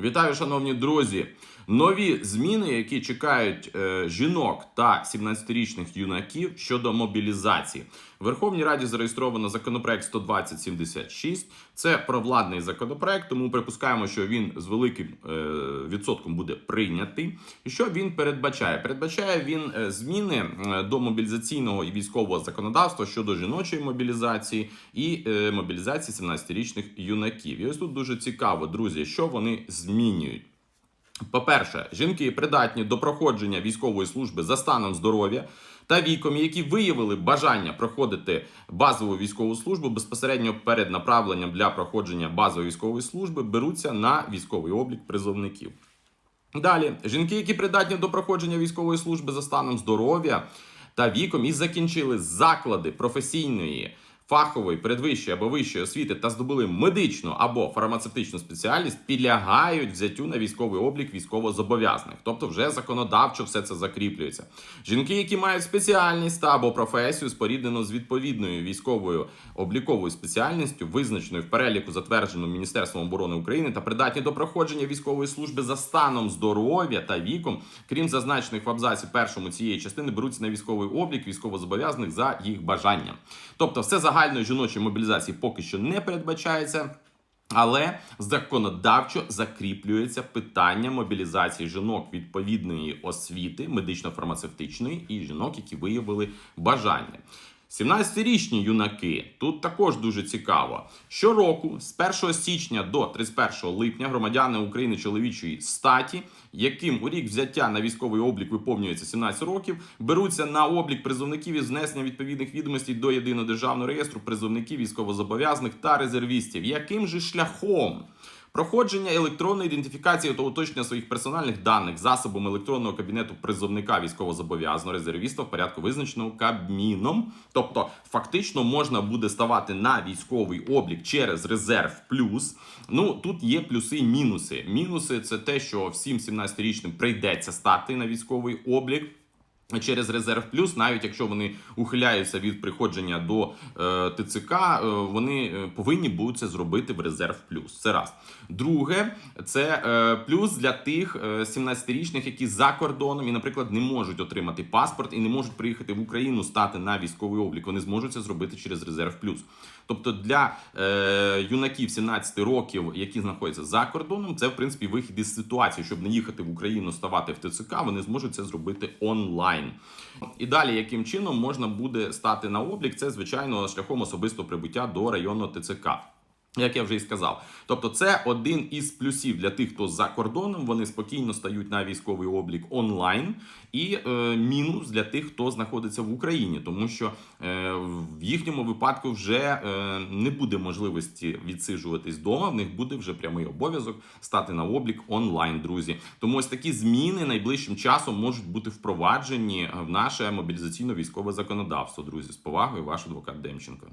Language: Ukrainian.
Вітаю, шановні друзі! Нові зміни, які чекають е, жінок та 17-річних юнаків щодо мобілізації. В Верховній Раді зареєстровано законопроект 12076. Це провладний законопроект, тому припускаємо, що він з великим е, відсотком буде прийнятий. І що він передбачає? Передбачає він е, зміни е, до мобілізаційного і військового законодавства щодо жіночої мобілізації і е, мобілізації 17-річних юнаків. І ось тут дуже цікаво, друзі, що вони змінюють. По-перше, жінки придатні до проходження військової служби за станом здоров'я та віком, які виявили бажання проходити базову військову службу безпосередньо перед направленням для проходження базової військової служби, беруться на військовий облік призовників. Далі, жінки, які придатні до проходження військової служби за станом здоров'я та віком, і закінчили заклади професійної. Фахової, передвищої або вищої освіти та здобули медичну або фармацевтичну спеціальність, підлягають взяттю на військовий облік військовозобов'язаних. Тобто, вже законодавчо все це закріплюється. Жінки, які мають спеціальність та або професію, споріднену з відповідною військовою обліковою спеціальністю, визначеною в переліку, затвердженому Міністерством оборони України, та придатні до проходження військової служби за станом здоров'я та віком, крім зазначених в абзаці першому цієї частини, беруться на військовий облік військовозобов'язаних за їх бажанням. Тобто, все загальної жіночої мобілізації поки що не передбачається. Але законодавчо закріплюється питання мобілізації жінок відповідної освіти, медично-фармацевтичної, і жінок, які виявили бажання. 17-річні юнаки тут також дуже цікаво. Щороку, з 1 січня до 31 липня, громадяни України чоловічої статі, яким у рік взяття на військовий облік виповнюється 17 років, беруться на облік призовників із внесення відповідних відомостей до єдиного державного реєстру призовників військовозобов'язаних та резервістів. Яким же шляхом? Проходження електронної ідентифікації та уточнення своїх персональних даних засобом електронного кабінету призовника військовозобов'язаного резервіста в порядку визначеного Кабміном. Тобто, фактично можна буде ставати на військовий облік через резерв плюс. Ну тут є плюси і мінуси. Мінуси це те, що всім 17-річним прийдеться стати на військовий облік. Через резерв плюс, навіть якщо вони ухиляються від приходження до е, ТЦК, е, вони е, повинні будуть це зробити в резерв плюс. Це раз. Друге, це е, плюс для тих е, 17-річних, які за кордоном і, наприклад, не можуть отримати паспорт і не можуть приїхати в Україну стати на військовий облік. Вони зможуть це зробити через резерв плюс. Тобто для е, юнаків 17 років, які знаходяться за кордоном, це в принципі вихід із ситуації, щоб не їхати в Україну, ставати в ТЦК, вони зможуть це зробити онлайн. І далі, яким чином можна буде стати на облік, це звичайно шляхом особистого прибуття до районного ТЦК. Як я вже і сказав, тобто це один із плюсів для тих, хто за кордоном, вони спокійно стають на військовий облік онлайн, і е, мінус для тих, хто знаходиться в Україні, тому що е, в їхньому випадку вже е, не буде можливості відсиджуватись вдома. В них буде вже прямий обов'язок стати на облік онлайн, друзі. Тому ось такі зміни найближчим часом можуть бути впроваджені в наше мобілізаційно-військове законодавство. Друзі, з повагою, ваш адвокат Демченко.